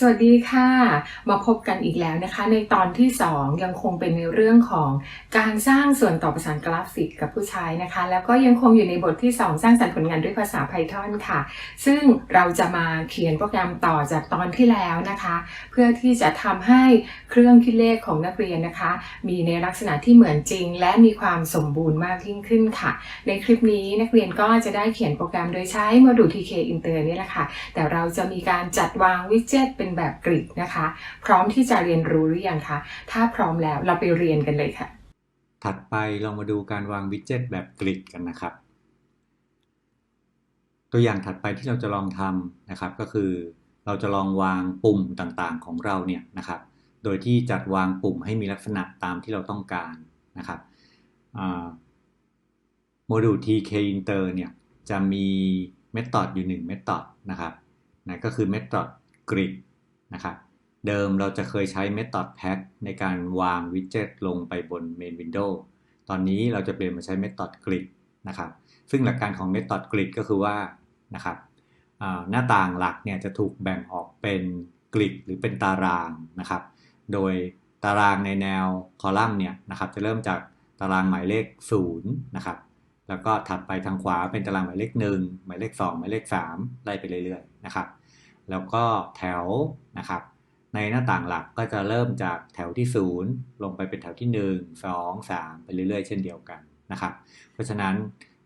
สวัสดีค่ะ มาพบกันอีกแล้วนะคะ ในตอนที่ 2 ยังคงเป็นในเรื่องของการสร้างส่วนต่อประสานกราฟิกกับผู้ใช้นะคะ แล้วก็ยังคงอยู่ในบทที่ 2 สร้างสรรค์ผลงานด้วยภาษา Python ค่ะ ซึ่งเราจะมาเขียนโปรแกรมต่อจากตอนที่แล้วนะคะ เพื่อที่จะทำให้เครื่องคิดเลขของนักเรียนนะคะ มีในลักษณะที่เหมือนจริง และมีความสมบูรณ์มากยิ่งขึ้นค่ะ ในคลิปนี้นักเรียนก็จะได้เขียนโปรแกรมโดยใช้โมดูล TK Inter นี่แหละค่ะแต่เราจะมีการจัดวางวิดเจ็ตเป็น็นแบบกริดนะคะ พร้อมที่จะเรียนรู้หรือยังคะ ถ้าพร้อมแล้วเราไปเรียนกันเลยค่ะ ถัดไปลองมาดูการวางวิดเจ็ตแบบกริดกันนะครับ ตัวอย่างถัดไปที่เราจะลองทำนะครับก็คือ เราจะลองวางปุ่มต่างๆของเราเนี่ยนะครับ โดยที่จัดวางปุ่มให้มีลักษณะตามที่เราต้องการนะครับโมดูล TK Inter เนี่ยจะมีเมธอดอยู่1เมธอดนะครับนะก็คือเมธอด grid นะครับเดิมเราจะเคยใช้ method pack ในการวางวิดเจ็ตลงไปบน main window ตอนนี้เราจะเปลี่ยนมาใช้ method grid นะครับ ซึ่งหลักการของ method grid ก็คือว่านะครับหน้าต่างหลักเนี่ยจะถูกแบ่งออกเป็นกริดหรือเป็นตารางนะครับ โดยตารางในแนวคอลัมน์เนี่ยนะครับจะเริ่มจากตารางหมายเลข0นะครับ แล้วก็ถัดไปทางขวาเป็นตารางหมายเลข 1 หมายเลข 2 หมายเลข 3 ไล่ไปเรื่อยๆนะครับ แล้วก็แถวนะครับ ในหน้าต่างหลักก็จะเริ่มจากแถวที่ 0 ลงไปเป็นแถวที่ 1 2 3 ไปเรื่อยๆ เช่นเดียวกันนะครับ เพราะฉะนั้น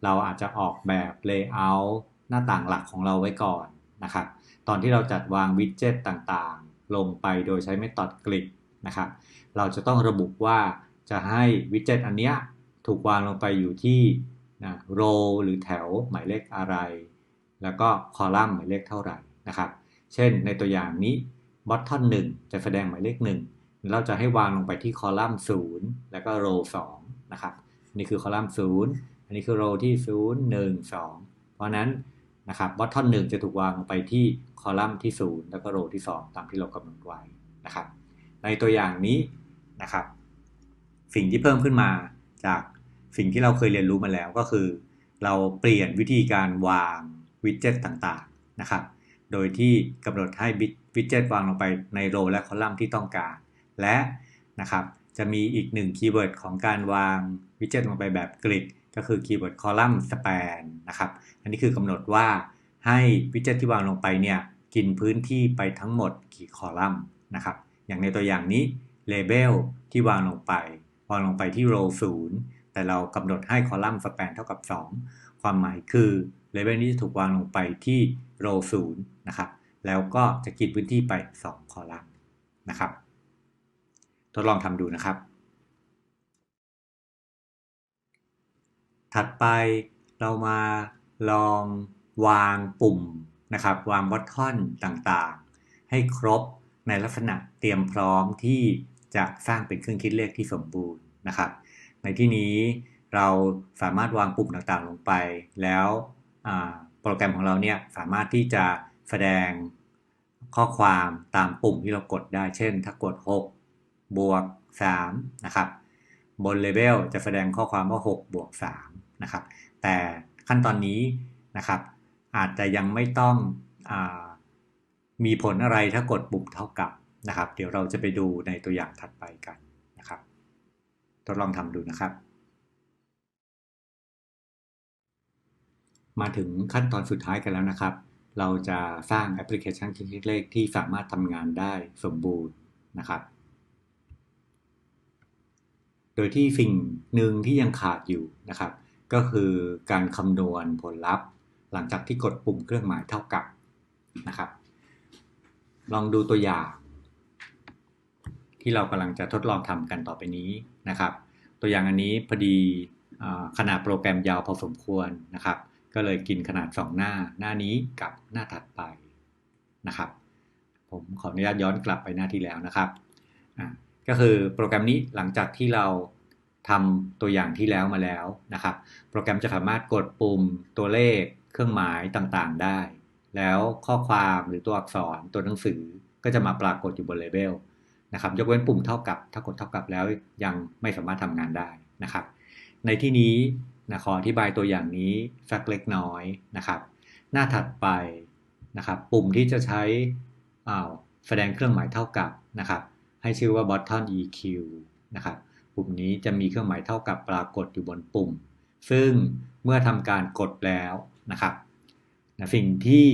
เราอาจจะออกแบบ layout หน้าต่างหลักของเราไว้ก่อนนะครับ ตอนที่เราจัดวางวิดเจ็ตต่างๆ ลงไปโดยใช้เมธอดกริดนะครับ เราจะต้องระบุว่าจะให้วิดเจ็ตอันเนี้ยถูกวางลงไปอยู่ที่นะโรหรือแถวหมายเลขอะไร แล้วก็คอลัมน์หมายเลขเท่าไหร่นะครับ เช่นในตัวอย่างนี้บอททอน1จะแสดงหมายเลข 1 เราจะให้วางลงไปที่คอลัมน์ 0 แล้วก็โร2นะครับ นี่คือคอลัมน์ 0 อันนี้คือโรที่ 0 1 2 เพราะนั้นนะครับบอททอน1จะถูกวางลงไปที่คอลัมน์ที่ 0 แล้วก็โรที่ 2 ตามที่เรากำหนดไว้นะครับ ในตัวอย่างนี้นะครับ สิ่งที่เพิ่มขึ้นมาจากสิ่งที่เราเคยเรียนรู้มาแล้วก็คือ เราเปลี่ยนวิธีการวางวิดเจ็ตต่างๆนะครับ โดยที่กำหนดให้วิดเจ็ตวางลงไปในโรและคอลัมน์ที่ต้องการ และนะครับจะมีอีกหนึ่งคีย์เวิร์ดของการวางวิดเจ็ตลงไปแบบกริดก็คือคีย์เวิร์ดคอลัมน์สเปนนะครับ อันนี้คือกำหนดว่าให้วิดเจ็ตที่วางลงไปเนี่ยกินพื้นที่ไปทั้งหมดกี่คอลัมน์นะครับ อย่างในตัวอย่างนี้เลเบลที่วางลงไป วางลงไปที่โรศูนย์แต่เรากำหนดให้คอลัมน์สเปนเท่ากับ 2 ความหมายคือเลเบลนี้จะถูกวางลงไปที่โรศูนย์ นะครับ แล้วก็จะกินพื้นที่ไป 2 คอลัมน์นะครับ ทดลองทำดูนะครับ ถัดไปเรามาลองวางปุ่มนะครับ วางบัตทอนต่างๆ ให้ครบในลักษณะเตรียมพร้อมที่จะสร้างเป็นเครื่องคิดเลขที่สมบูรณ์นะครับ ในที่นี้เราสามารถวางปุ่มต่างๆลงไป แล้วโปรแกรมของเราเนี่ยสามารถที่จะ แสดงข้อความตามปุ่มที่เรากดได้ เช่น ถ้ากด 6 บวก 3 นะครับ บนเลเวลจะแสดงข้อความว่า 6 บวก 3 นะครับ แต่ขั้นตอนนี้นะครับ อาจจะยังไม่ต้องอมีผลอะไรถ้ากดปุ่มเท่ากับนะครับ เดี๋ยวเราจะไปดูในตัวอย่างถัดไปกันนะครับ ทดลองทำดูนะครับ มาถึงขั้นตอนสุดท้ายกันแล้วนะครับ เราจะสร้างแอปพลิเคชันคิดเลขที่สามารถทำงานได้สมบูรณ์นะครับ โดยที่สิ่งหนึ่งที่ยังขาดอยู่นะครับ ก็คือการคำนวณผลลัพธ์ หลังจากที่กดปุ่มเครื่องหมายเท่ากับนะครับ ลองดูตัวอย่าง ที่เรากำลังจะทดลองทำกันต่อไปนี้นะครับ ตัวอย่างอันนี้พอดีขนาดโปรแกรมยาวพอสมควรนะครับ ก็เลยกินขนาด 2 หน้าหน้านี้กับหน้าถัดไปนะครับ ผมขออนุญาตย้อนกลับไปหน้าที่แล้วนะครับก็คือโปรแกรมนี้หลังจากที่เราทำตัวอย่างที่แล้วมาแล้วนะครับ โปรแกรมจะสามารถกดปุ่มตัวเลขเครื่องหมายต่างๆได้ แล้วข้อความหรือตัวอักษรตัวหนังสือก็จะมาปรากฏอยู่บนเลเวลนะครับยกเว้นปุ่มเท่ากับถ้ากดเท่ากับแล้วยังไม่สามารถทำงานได้นะครับ ในที่นี้ นะขออธิบายตัวอย่างนี้สักเล็กน้อยนะครับ หน้าถัดไปนะครับ ปุ่มที่จะใช้แสดงเครื่องหมายเท่ากับนะครับ ให้ชื่อว่า button EQ นะครับ ปุ่มนี้จะมีเครื่องหมายเท่ากับปรากฏอยู่บนปุ่ม ซึ่งเมื่อทำการกดแล้วนะครับนะสิ่งที่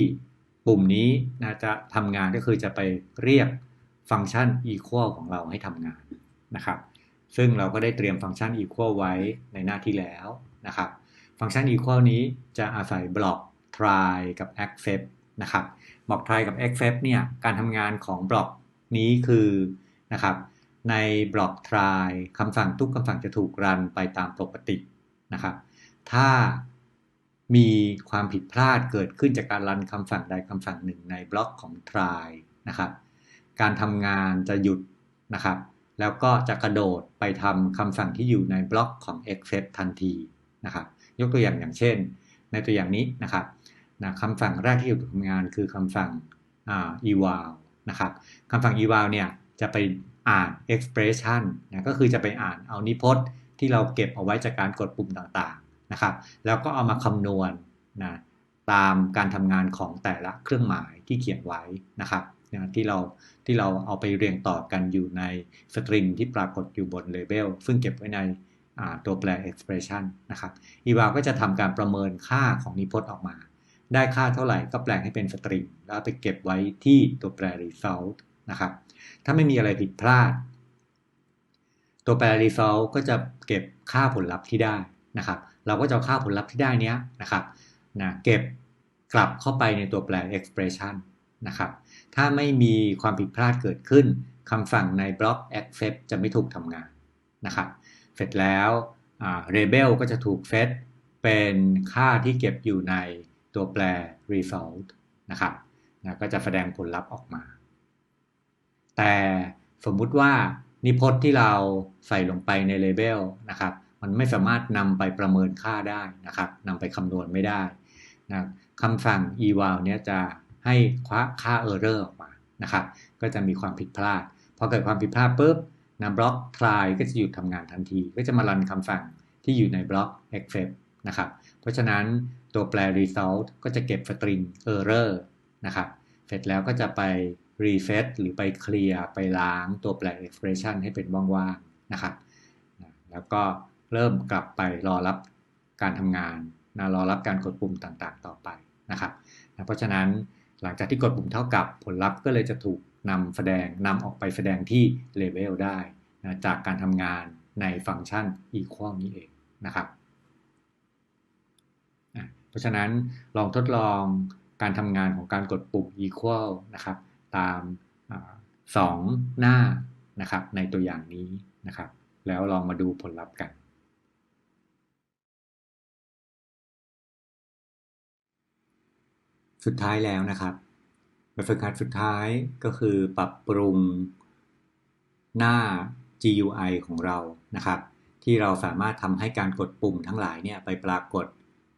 ปุ่มนี้นะจะทำงานก็คือจะไปเรียกฟังก์ชัน equal ของเราให้ทำงานนะครับ ซึ่งเราก็ได้เตรียมฟังก์ชัน equal ไว้ในหน้าที่แล้ว นะครับ ฟังก์ชัน equal นี้จะอาศัยบล็อก try กับ accept นะครับบล็อก try กับ accept เนี่ยการทำงานของบล็อกนี้คือนะครับในบล็อก try คำสั่งทุกคำสั่งจะถูกรันไปตามปกตินะครับ ถ้ามีความผิดพลาดเกิดขึ้นจากการรันคำสั่งใดคำสั่งหนึ่งในบล็อกของ try นะครับ การทำงานจะหยุดนะครับ แล้วก็จะกระโดดไปทำคำสั่งที่อยู่ในบล็อกของ accept ทันที นะครับยกตัวอย่างอย่างเช่น ในตัวอย่างนี้นะครับนะคำสั่งแรกที่ถูกทำงานคือคำสั่ง eval นะครับคำสั่ง eval เนี่ยจะไปอ่าน expression นะก็คือจะไปอ่านเอานิพจน์ที่เราเก็บเอาไว้จากการกดปุ่มต่างๆนะครับ แล้วก็เอามาคำนวณนะตามการทำงานของแต่ละเครื่องหมายที่เขียนไว้นะครับนะที่เราที่เราเอาไปเรียงต่อกันอยู่ในสตริงที่ปรากฏอยู่บนเลเบลซึ่งเก็บไว้ใน ตัวแปล expression นะครับ eval ก็จะทำการประเมินค่าของนิพจน์ออกมา ได้ค่าเท่าไหร่ก็แปลงให้เป็นสตริงแล้วไปเก็บไว้ที่ตัวแปร result นะครับ ถ้าไม่มีอะไรผิดพลาด ตัวแปร result ก็จะเก็บค่าผลลัพธ์ที่ได้นะครับ เราก็จะเอาค่าผลลัพธ์ที่ได้นี้นะครับนะเก็บกลับเข้าไปในตัวแปร expression นะครับ ถ้าไม่มีความผิดพลาดเกิดขึ้นคำสั่งในบล็อก accept จะไม่ถูกทำงานนะครับ เสร็จแล้วอ่า label ก็จะถูกเซตเป็นค่าที่เก็บอยู่ในตัวแปร result นะครับนะก็จะแสดงผลลัพธ์ออกมา แต่สมมุติว่านิพจน์ที่เราใส่ลงไปใน label นะครับ มันไม่สามารถนำไปประเมินค่าได้นะครับนำไปคำนวณไม่ได้นะคำสั่ง eval เนี้ยจะให้ค่าค่า error ออกมานะครับ ก็จะมีความผิดพลาด พอเกิดความผิดพลาดปุ๊บ นะบล็อก try ก็จะหยุดทำงานทันที ก็จะมารันคำสั่งที่อยู่ในบล็อก accept นะครับ เพราะฉะนั้นตัวแปล result ก็จะเก็บ string error นะครับ เสร็จแล้วก็จะไป reset หรือไปเคลียร์ไปล้างตัวแปล expression ให้เป็นว่างๆนะครับ แล้วก็เริ่มกลับไปรอรับการทำงานนะรอรับการกดปุ่มต่างๆ ต่อไปนะครับนะเพราะฉะนั้นหลังจากที่กดปุ่มเท่ากับผลลัพธ์ก็เลยจะถูก นำแสดงนำออกไปแสดงที่ label ได้นะจากการทำงานในฟังก์ชัน equal นี้เองนะครับอะเพราะฉะนั้นลองทดลองการทำงานของการกดปุ่ม equal นะครับตามอสองหน้านะครับในตัวอย่างนี้นะครับ แล้วลองมาดูผลลัพธ์กัน สุดท้ายแล้วนะครับ แบบฝึกหัดสุดท้ายก็คือปรับปรุงหน้า GUI ของเรานะครับ ที่เราสามารถทำให้การกดปุ่มทั้งหลายเนี่ยไปปรากฏ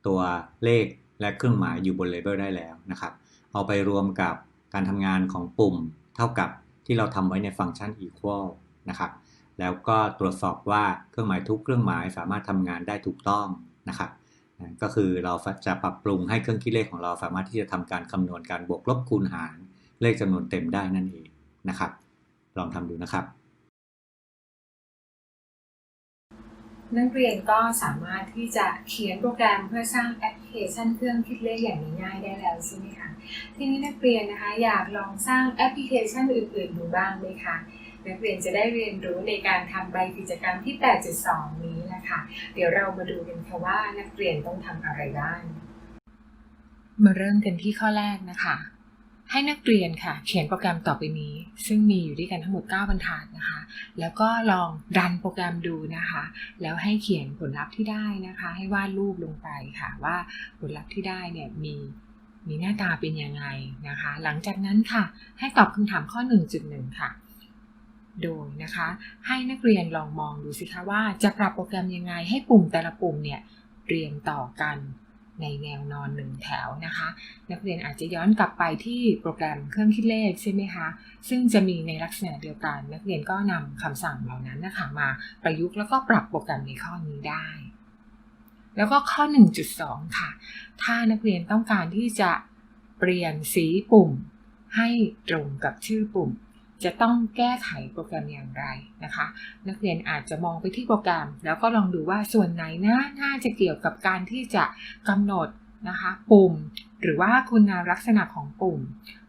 ตัวเลขและเครื่องหมายอยู่บนเลเบลได้แล้วนะครับ เอาไปรวมกับการทำงานของปุ่มเท่ากับที่เราทำไว้ในฟังก์ชัน equal นะครับ แล้วก็ตรวจสอบว่าเครื่องหมายทุกเครื่องหมายสามารถทำงานได้ถูกต้องนะครับ ก็คือเราจะปรับปรุงให้เครื่องคิดเลขของเราสามารถที่จะทำการคำนวณการบวกลบคูณหารเลขจำนวนเต็มได้นั่นเองนะครับ ลองทำดูนะครับ นักเรียนก็สามารถที่จะเขียนโปรแกรมเพื่อสร้างแอปพลิเคชันเครื่องคิดเลขอย่างง่ายๆได้แล้วใช่ไหมคะทีนี้นักเรียนนะคะอยากลองสร้างแอปพลิเคชันอื่นๆดูบ้างไหมคะนักเรียนจะได้เรียนรู้ในการทำใบกิจกรรมที่ 8.2 นี้ นะคะ เดี๋ยวเรามาดูกันค่ะว่านักเรียนต้องทำอะไรบ้างมาเริ่มกันที่ข้อแรกนะคะ ให้นักเรียนค่ะ เขียนโปรแกรมต่อไปนี้ ซึ่งมีอยู่ด้วยกันทั้งหมด 9 บรรทัดนะคะ แล้วก็ลองรันโปรแกรมดูนะคะ แล้วให้เขียนผลลัพธ์ที่ได้นะคะ ให้วาดรูปลงไปค่ะว่าผลลัพธ์ที่ได้เนี่ยมีมีหน้าตาเป็นยังไงนะคะ หลังจากนั้นค่ะ ให้ตอบคำถามข้อ 1.1 ค่ะ ดยนะคะ ให้นักเรียนลองมองดูสิคะว่าจะปรับโปรแกรมยังไงให้ปุ่มแต่ละปุ่มเนี่ยเรียงต่อกันในแนวนอนหนึ่งแถวนะคะ นักเรียนอาจจะย้อนกลับไปที่โปรแกรมเครื่องคิดเลขใช่ไหมคะซึ่งจะมีในลักษณะเดียวกัน นักเรียนก็นำคำสั่งเหล่านั้นนะคะมาประยุกต์แล้วก็ปรับโปรแกรมในข้อนี้ได้ แล้วก็ข้อ 1.2 ค่ะ ถ้านักเรียนต้องการที่จะเปลี่ยนสีปุ่มให้ตรงกับชื่อปุ่ม จะต้องแก้ไขโปรแกรมอย่างไรนะคะ นักเรียนอาจจะมองไปที่โปรแกรม แล้วก็ลองดูว่าส่วนไหนนะน่าจะเกี่ยวกับการที่จะกำหนดนะคะปุ่ม หรือว่าคุณลักษณะของปุ่ม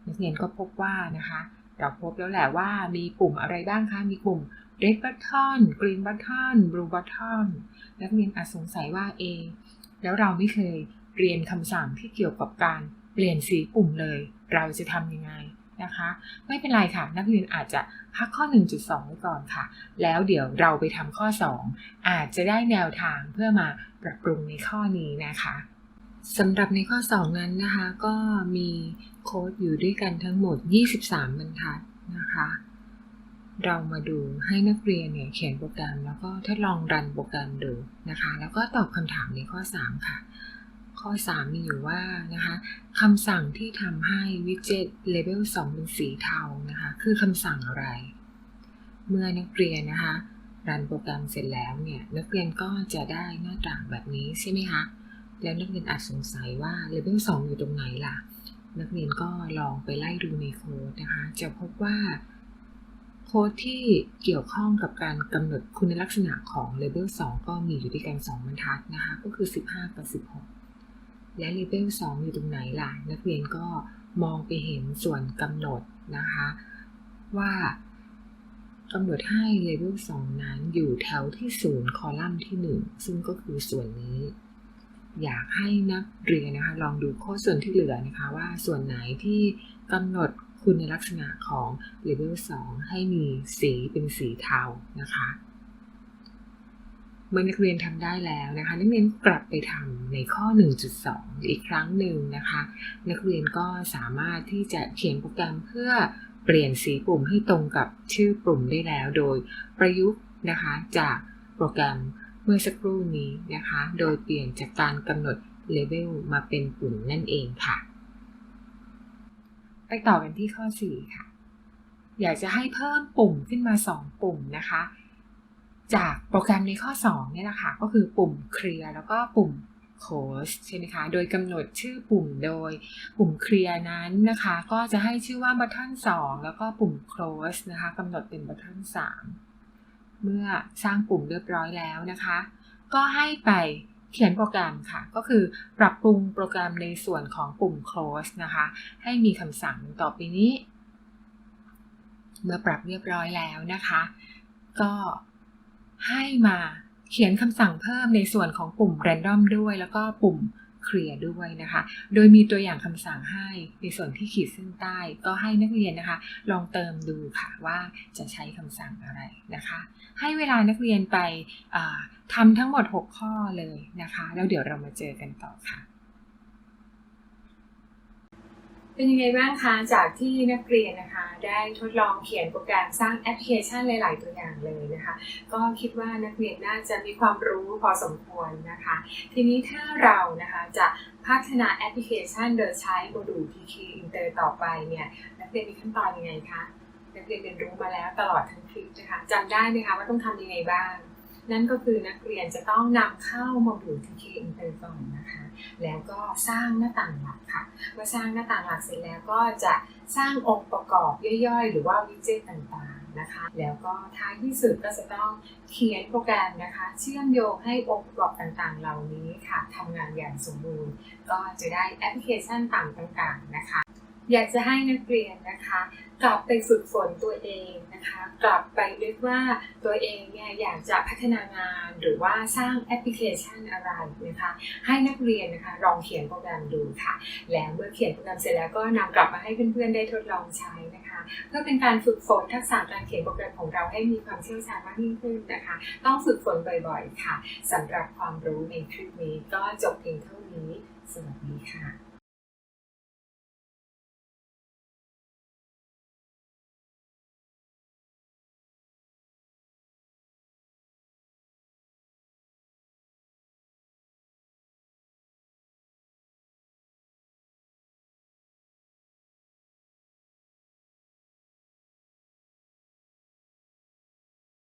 นักเรียนก็พบว่านะคะ เราพบแล้วแหละว่ามีปุ่มอะไรบ้างคะมีปุ่ม red button green button blue button นักเรียนอาจสงสัยว่าเอแล้วเราไม่เคยเรียนคำสั่งที่เกี่ยวกับการเปลี่ยนสีปุ่มเลย เราจะทำยังไง นะคะ ไม่เป็นไรค่ะ นักเรียนอาจจะพักข้อ 1.2 ไว้ก่อนค่ะ แล้วเดี๋ยวเราไปทำข้อ 2 อาจจะได้แนวทางเพื่อมาปรับปรุงในข้อนี้นะคะสำหรับในข้อ 2 นั้นนะคะ ก็มีโค้ดอยู่ด้วยกันทั้งหมด 23 บรรทัดนะคะ เรามาดูให้นักเรียนเนี่ยเขียนโปรแกรม แล้วก็ทดลองรันโปรแกรมดูนะคะ แล้วก็ตอบคำถามในข้อ 3 ค่ะ ข้อ 3 มีอยู่ว่านะคะ คำสั่งที่ทำให้วิดเจ็ตเลเวล2เป็นสีเทานะคะ คือคำสั่งอะไร เมื่อนักเรียนนะคะ รันโปรแกรมเสร็จแล้วเนี่ยนักเรียนก็จะได้หน้าต่างแบบนี้ใช่ไหมคะ แล้วนักเรียนอาจสงสัยว่าเลเวล2อยู่ตรงไหนล่ะ นักเรียนก็ลองไปไล่ดูในโค้ดนะคะ จะพบว่าโค้ดที่เกี่ยวข้องกับการกำหนดคุณลักษณะของเลเวล2ก็มีอยู่ด้วยกัน 2 บรรทัดนะคะ ก็คือ 15 กับ 16 และเลเวล2อยู่ตรงไหนล่ะ นักเรียนก็มองไปเห็นส่วนกำหนดนะคะ ว่ากำหนดให้เลเวล2นั้นอยู่แถวที่ 0 คอลัมน์ที่ 1 ซึ่งก็คือส่วนนี้ อยากให้นักเรียนนะคะ ลองดูโค้ดส่วนที่เหลือนะคะ ว่าส่วนไหนที่กำหนดคุณลักษณะของเลเวล2ให้มีสีเป็นสีเทานะคะ เมื่อนักเรียนทำได้แล้วนะคะนักเรียนกลับไปทำในข้อ 1.2 อีกครั้งหนึ่งนะคะ นักเรียนก็สามารถที่จะเขียนโปรแกรมเพื่อเปลี่ยนสีปุ่มให้ตรงกับชื่อปุ่มได้แล้ว โดยประยุกต์นะคะจากโปรแกรมเมื่อสักครู่นี้นะคะ โดยเปลี่ยนจากการกำหนดเลเวลมาเป็นปุ่มนั่นเองค่ะ ไปต่อกันที่ข้อ 4 ค่ะ อยากจะให้เพิ่มปุ่มขึ้นมา 2 ปุ่มนะคะ จากโปรแกรมในข้อ2เนี่ยแหละค่ะก็คือปุ่ม clear แล้วก็ปุ่ม close ใช่ไหมคะ โดยกำหนดชื่อปุ่มโดยปุ่ม clear นั้นนะคะ ก็จะให้ชื่อว่า button 2แล้วก็ปุ่ม close นะคะกำหนดเป็น button 3เมื่อสร้างปุ่มเรียบร้อยแล้วนะคะ ก็ให้ไปเขียนโปรแกรมค่ะ ก็คือปรับปรุงโปรแกรมในส่วนของปุ่ม close นะคะ ให้มีคำสั่งต่อไปนี้ เมื่อปรับเรียบร้อยแล้วนะคะ ก็ ให้มาเขียนคำสั่งเพิ่มในส่วนของปุ่ม random ด้วย แล้วก็ปุ่ม clear ด้วยนะคะ โดยมีตัวอย่างคำสั่งให้ในส่วนที่ขีดเส้นใต้ ก็ให้นักเรียนนะคะ ลองเติมดูค่ะว่าจะใช้คำสั่งอะไรนะคะ ให้เวลานักเรียนไปทำทั้งหมด 6 ข้อเลยนะคะ แล้วเดี๋ยวเรามาเจอกันต่อค่ะ เป็นยังไงบ้างคะจากที่นักเรียนนะคะ ได้ทดลองเขียนโปรแกรมสร้างแอปพลิเคชันหลาย ๆ ตัวอย่างเลยนะคะ ก็คิดว่านักเรียนน่าจะมีความรู้พอสมควรนะคะ ทีนี้ถ้าเรานะคะจะพัฒนาแอปพลิเคชันโดยใช้โมดูล TK Inter ต่อไปเนี่ยนักเรียนมีขั้นตอนยังไงคะนักเรียนเรียนรู้มาแล้วตลอดทั้งคลิปนะคะจำได้ไหมคะว่าต้องทำยังไงบ้าง นั่นก็คือนักเรียนจะต้องนำเข้าโมดูล TK Inter ก่อนนะคะ แล้วก็สร้างหน้าต่างหลักค่ะเมื่อสร้างหน้าต่างหลักเสร็จแล้วก็จะสร้างองค์ประกอบย่อยๆ หรือว่าวิดเจตต่างๆนะคะ แล้วก็ท้ายที่สุดก็จะต้องเขียนโปรแกรมนะคะ เชื่อมโยงให้องค์ประกอบต่างๆ เหล่านี้ค่ะทำงานอย่างสมบูรณ์ ก็จะได้แอปพลิเคชันต่างๆนะคะ อยากจะให้นักเรียนนะคะกลับไปฝึกฝนตัวเองนะคะ กลับไปนึกว่าตัวเองเนี่ยอยากจะพัฒนางานหรือว่าสร้างแอปพลิเคชันอะไรนะคะ ให้นักเรียนนะคะลองเขียนโปรแกรมดูค่ะ แล้วเมื่อเขียนโปรแกรมเสร็จแล้วก็นำกลับมาให้เพื่อนๆได้ทดลองใช้นะคะเพื่อเป็นการฝึกฝนทักษะการเขียนโปรแกรมของเราให้มีความเชี่ยวชาญมากยิ่งขึ้นนะคะ ต้องฝึกฝนบ่อยๆค่ะสำหรับความรู้ในคลิปนี้ก็จบเพียงเท่านี้สวัสดีค่ะ